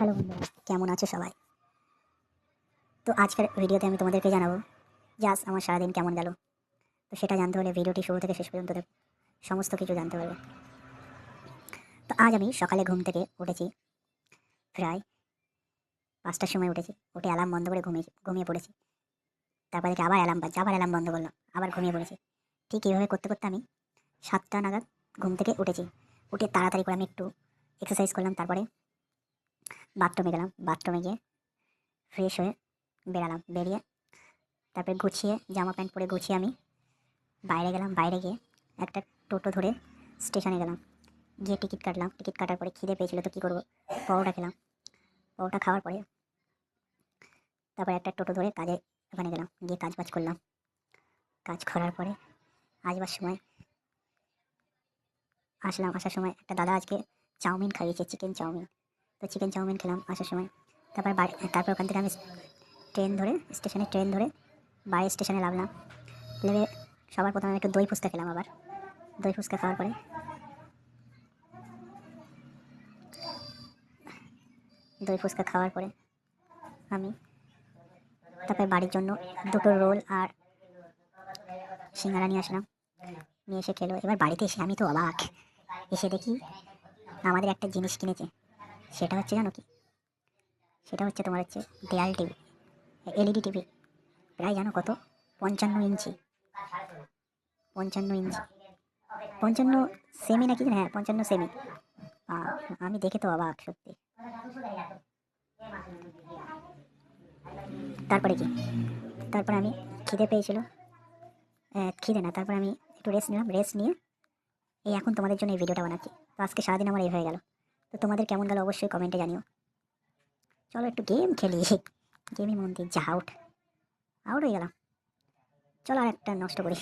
Hello বন্ধুরা কেমন আছো সবাই? তো আজকের ভিডিওতে আমি তোমাদেরকে জানাব জাস আমার সারাদিন কেমন গেল? তো সেটা জানতে হলে ভিডিওটি শুরু থেকে শেষ পর্যন্ত সমস্ত কিছু জানতে পারবে। তো আজ আমি সকালে ঘুম থেকে উঠেছি, প্রায় পাঁচটার সময় উঠেছি, উঠে অ্যালার্ম বন্ধ করে ঘুমিয়ে ঘুমিয়ে পড়েছি। তারপর আবার অ্যালার্ম বাজছে আবার অ্যালার্ম বন্ধ করলাম, আবার ঘুমিয়ে পড়েছি। ঠিক এইভাবে করতে করতে আমি সাতটা নাগাদ ঘুম থেকে উঠেছি। উঠে তাড়াতাড়ি করে আমি একটু এক্সারসাইজ করলাম, তারপরে বাথরুমে গেলাম বাথরুমে গিয়ে ফ্রেশ হয়ে বেরালাম, বেরিয়ে তারপরে গুছিয়ে জামা প্যান্ট পরে গুছিয়ে আমি বাইরে গেলাম, বাইরে গিয়ে একটা টোটো ধরে স্টেশনে গেলাম। গিয়ে টিকিট কাটলাম, টিকিট কাটার পরে খিদে পেয়েছিল তো কী করব? পরোটা খেলাম, পরোটা খাওয়ার পরে তারপরে একটা টোটো ধরে কাজে ওখানে গেলাম, গিয়ে কাজ বাজ করলাম। কাজ করার পরে আসবার সময় আসলাম, আসার সময় একটা দাদা আজকে চাউমিন খাইয়েছে চিকেন চাউমিন। তো চিকেন চাউমিন খেলাম আসার সময়। তারপর বাড়ি তারপর ওখান থেকে আমি ট্রেন ধরে স্টেশনে ট্রেন ধরে বাড়ি স্টেশনে নামলাম। নেমে সবার প্রথমে একটু দই ফুচকা খেলাম আবার। দই ফুচকা খাওয়ার পরে দই ফুচকা খাওয়ার পরে আমি তারপরে বাড়ির জন্য দুটো রোল আর সিঙ্গারা নিয়ে আসলাম। নিয়ে এসে খেলো। এবার বাড়িতে এসে আমি তো অবাক। এসে দেখি আমাদের একটা জিনিস কিনেছে। সেটা হচ্ছে জানো কি? সেটা হচ্ছে তোমার হচ্ছে দেয়াল টিভি এলইডি টিভি। প্রায় জানো কত? পঞ্চান্ন ইঞ্চি। পঞ্চান্ন ইঞ্চি। পঞ্চান্ন সেমি নাকি? হ্যাঁ পঞ্চান্ন সেমি আমি দেখে তো অবাক সত্যি। তারপরে কি? তারপরে আমি খিদে পেয়েছিল। খিদে না, তারপর আমি একটু রেস্ট নিলাম। রেস্ট নিয়ে এই এখন তোমাদের জন্য এই ভিডিওটা বানাচ্ছি। তো আজকে সারাদিন আমার এই হয়ে গেল। তো তোমাদের কেমন গেল? অবশ্যই কমেন্টে জানিও। চলো একটু গেম খেলি। গেমই মন যা আউট আউট হয়ে গেলাম। চলো আর একটা নষ্ট করি।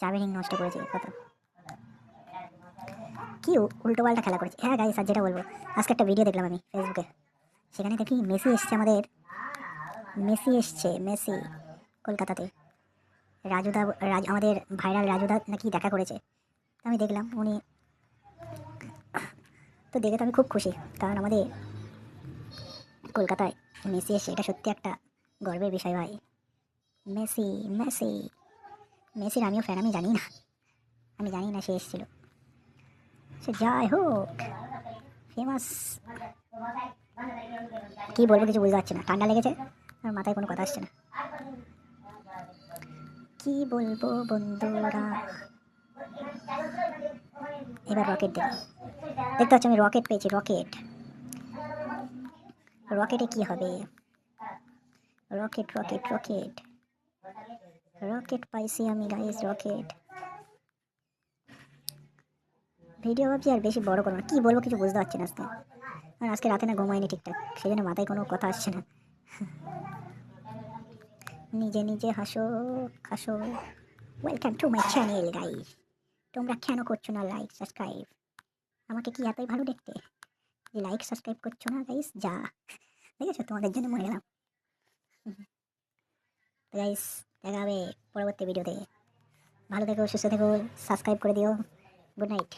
চাবি রিং নষ্ট করেছি কত কি উল্টো পাল্টা খেলা করেছি। হ্যাঁ গাইস আর যেটা বলব, আজকে একটা ভিডিও দেখলাম আমি ফেসবুকে সেখানে দেখি মেসি এসছে আমাদের। মেসি এসছে, মেসি, কলকাতাতে। রাজুদা রাজ আমাদের ভাইরাল রাজুদা নাকি দেখা করেছে। আমি দেখলাম, উনি তো দেখে তো আমি খুব খুশি। কারণ আমাদের কলকাতায় মেসি এসে এটা সত্যি একটা গর্বের বিষয় ভাই। মেসি মেসি, মেসির আমিও ফ্যান আমি জানি না। আমি জানি না সে এসেছিল। সে যাই হোক ফেমাস কি বলব, কিছু বুঝতে পারছি না। ঠান্ডা লেগেছে, আর মাথায় কোনো কথা আসছে না। কি বলব বন্ধুরা? এবার রকেট দেখি। দেখতে পাচ্ছি আমি রকেট পেয়েছি রকেট রকেটে কি হবে? রকেট রকেট রকেট রকেট পাইছি আমি গাইস রকেট ভিডিও ভাবছি আর বেশি বড় করব না। কী বলব কিছু বুঝতে পারছি না আজকে। আর আজকে রাতে না ঘুমাইনি ঠিকঠাক। সেই জন্য মাথায় কোনো কথা আসছে না। নিজে নিজে হাসো হাসো welcome to my channel guys তোমরা কেন করছ না লাইক সাবস্ক্রাইব আমাকে কি এতই ভালো দেখতে? যে লাইক সাবস্ক্রাইব করছ না গাইস যা। ঠিক আছে তোমাদের জন্য মনে গেলাম। গাইস দেখা হবে পরবর্তী ভিডিওতে ভালো থেকো, সুস্থ থেকো সাবস্ক্রাইব করে দিও। Good night